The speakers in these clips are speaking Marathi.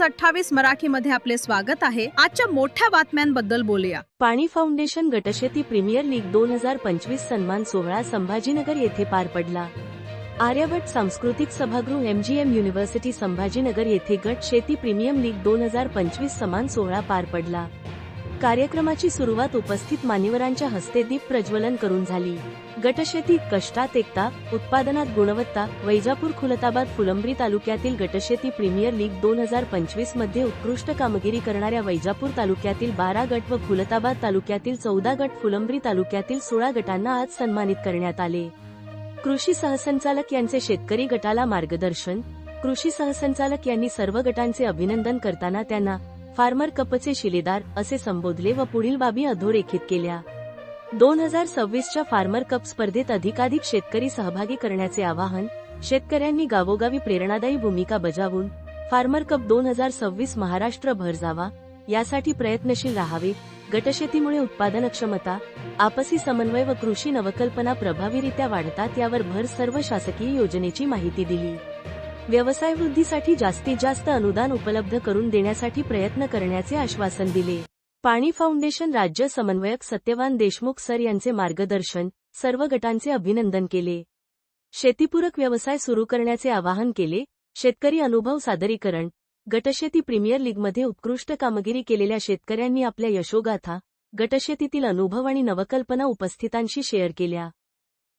न्यूज अठ्ठावीस मराठीमध्ये आपले स्वागत आहे. आजच्या मोठ्या बातम्यांबद्दल बोलूया. पाणी फाउंडेशन गटशेती प्रीमियर लीग दोन हजार पंचवीस सन्मान सोहळा संभाजीनगर येथे पार पडला. आर्यभट सांस्कृतिक सभागृह एमजीएम युनिव्हर्सिटी संभाजीनगर येथे गट शेती प्रीमियम लीग दोन हजार पंचवीस समान सोहळा पार पडला. कार्यक्रमाची सुरुवात उपस्थित मान्यवरांच्या हस्ते दीप प्रज्वलन करून झाली. गटशेतीत कष्टात एकता उत्पादनात गुणवत्ता वैजापूर खुलताबाद फुलंब्री तालुक्यातील गटशेती प्रीमियर लीग दोन हजार पंचवीसमध्ये उत्कृष्ट कामगिरी करणाऱ्या वैजापूर तालुक्यातील बारा गट व खुलताबाद तालुक्यातील चौदा गट फुलंब्री तालुक्यातील सोळा गटांना आज सन्मानित करण्यात आले. कृषी सहसंचालक यांचे शेतकरी गटाला मार्गदर्शन कृषी सहसंचालक यांनी सर्व गटांचे अभिनंदन करताना त्यांना फार्मर कपचे शिलेदार असे संबोधले व पुढील बाबी अधोरेखित केल्या. दोन हजार सव्वीसच्या फार्मर कप स्पर्धेत अधिकाधिक शेतकरी सहभागी करण्याचे आवाहन शेतकऱ्यांनी गावोगावी प्रेरणादायी भूमिका बजावून फार्मर कप दोन हजार सव्वीस महाराष्ट्र भर जावा यासाठी प्रयत्नशील राहावे गटशेतीमुळे उत्पादन क्षमता आपसी समन्वय व कृषी नवकल्पना प्रभावीरित्या वाढतात यावर भर सर्व शासकीय योजनेची माहिती दिली. व्यवसाय वृद्धीसाठी जास्तीत जास्त अनुदान उपलब्ध करून देण्यासाठी प्रयत्न करण्याचे आश्वासन दिले. पाणी फाउंडेशन राज्य समन्वयक सत्यवान देशमुख सर यांचे मार्गदर्शन सर्व गटांचे अभिनंदन केले. शेतीपूरक व्यवसाय सुरू करण्याचे आवाहन केले. शेतकरी अनुभव सादरीकरण गटशेती प्रीमियर लीगमध्ये उत्कृष्ट कामगिरी केलेल्या शेतकऱ्यांनी आपल्या यशोगाथा गटशेतीतील अनुभव आणि नवकल्पना उपस्थितांशी शेअर केल्या.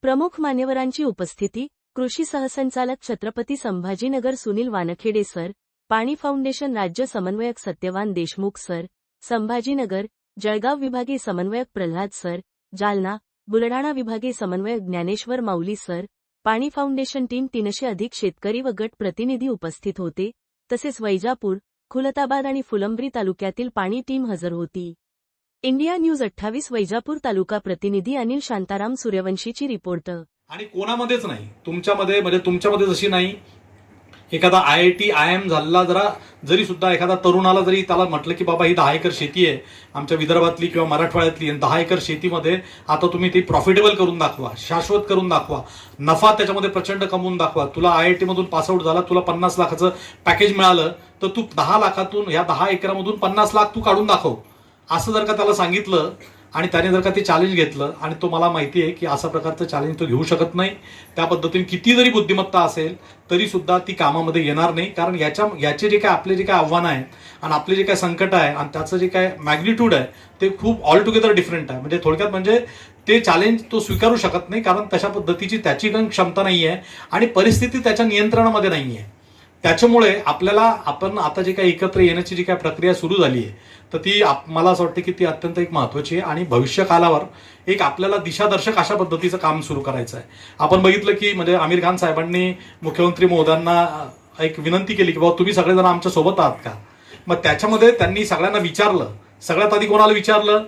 प्रमुख मान्यवरांची उपस्थिती कृषी सहसंचालक छत्रपती संभाजीनगर सुनील वानखेडे सर पाणी फाउंडेशन राज्य समन्वयक सत्यवान देशमुख सर संभाजीनगर जळगाव विभागीय समन्वयक प्रल्हाद सर जालना बुलढाणा विभागीय समन्वयक Dnyaneshwar Mauli sir Paani foundation team तीनशे अधिक शेतकरी व गट प्रतिनिधी उपस्थित होते. तसेच वैजापूर खुलताबाद आणि फुलंब्री तालुक्यातील पाणी टीम हजर होती. इंडिया न्यूज अठ्ठावीस वैजापूर तालुका प्रतिनिधी अनिल शांताराम सूर्यवंशीची रिपोर्ट आणि कोणामध्येच नाही. तुमच्यामध्ये म्हणजे तुमच्यामध्ये जशी नाही एखादा I I T I M झालेला जरा जरी सुद्धा एखादा तरुणाला जरी त्याला म्हटलं की बाबा ही दहा एकर शेती आहे. आमच्या विदर्भातली किंवा मराठवाड्यातली आणि दहा एकर शेतीमध्ये आता तुम्ही ती प्रॉफिटेबल करून दाखवा शाश्वत करून दाखवा. नफा त्याच्यामध्ये प्रचंड कमवून दाखवा. तुला आय आय टीमधून पासआउट झाला तुला पन्नास लाखाचं पॅकेज मिळालं तर तू दहा लाखातून या दहा एकरामधून पन्नास लाख तू काढून दाखव. असं जर का त्याला सांगितलं आणि त्याने जर का ते चॅलेंज घेतलं आणि तो मला माहिती आहे की अशा प्रकारचं चॅलेंज तो घेऊ शकत नाही त्या पद्धतीने किती जरी बुद्धिमत्ता असेल तरी सुद्धा ती कामामध्ये येणार नाही. कारण याच्या याचे जे काय आपले जे काय आव्हानं आहे आणि आपले जे काय संकट आहे आणि त्याचं जे काय मॅग्निट्यूड आहे ते खूप ऑल टुगेदर डिफरंट आहे. म्हणजे थोडक्यात म्हणजे ते चॅलेंज तो स्वीकारू शकत नाही कारण तशा पद्धतीची त्याची पण क्षमता नाही आहे आणि परिस्थिती त्याच्या नियंत्रणामध्ये नाही आहे त्याच्यामुळे आपल्याला आपण आता जे काही एकत्र येण्याची जी काही प्रक्रिया सुरू झाली आहे तर ती आप- मला असं वाटतं की ती अत्यंत एक महत्वाची आहे आणि भविष्य कालावर एक आपल्याला दिशादर्शक अशा पद्धतीचं काम सुरू करायचं आहे. आपण बघितलं की म्हणजे आमिर खान साहेबांनी मुख्यमंत्री मोदांना एक विनंती केली की बाबा तुम्ही सगळेजण आमच्यासोबत आहात का? मग त्याच्यामध्ये त्यांनी सगळ्यांना विचारलं. सगळ्यात आधी कोणाला विचारलं?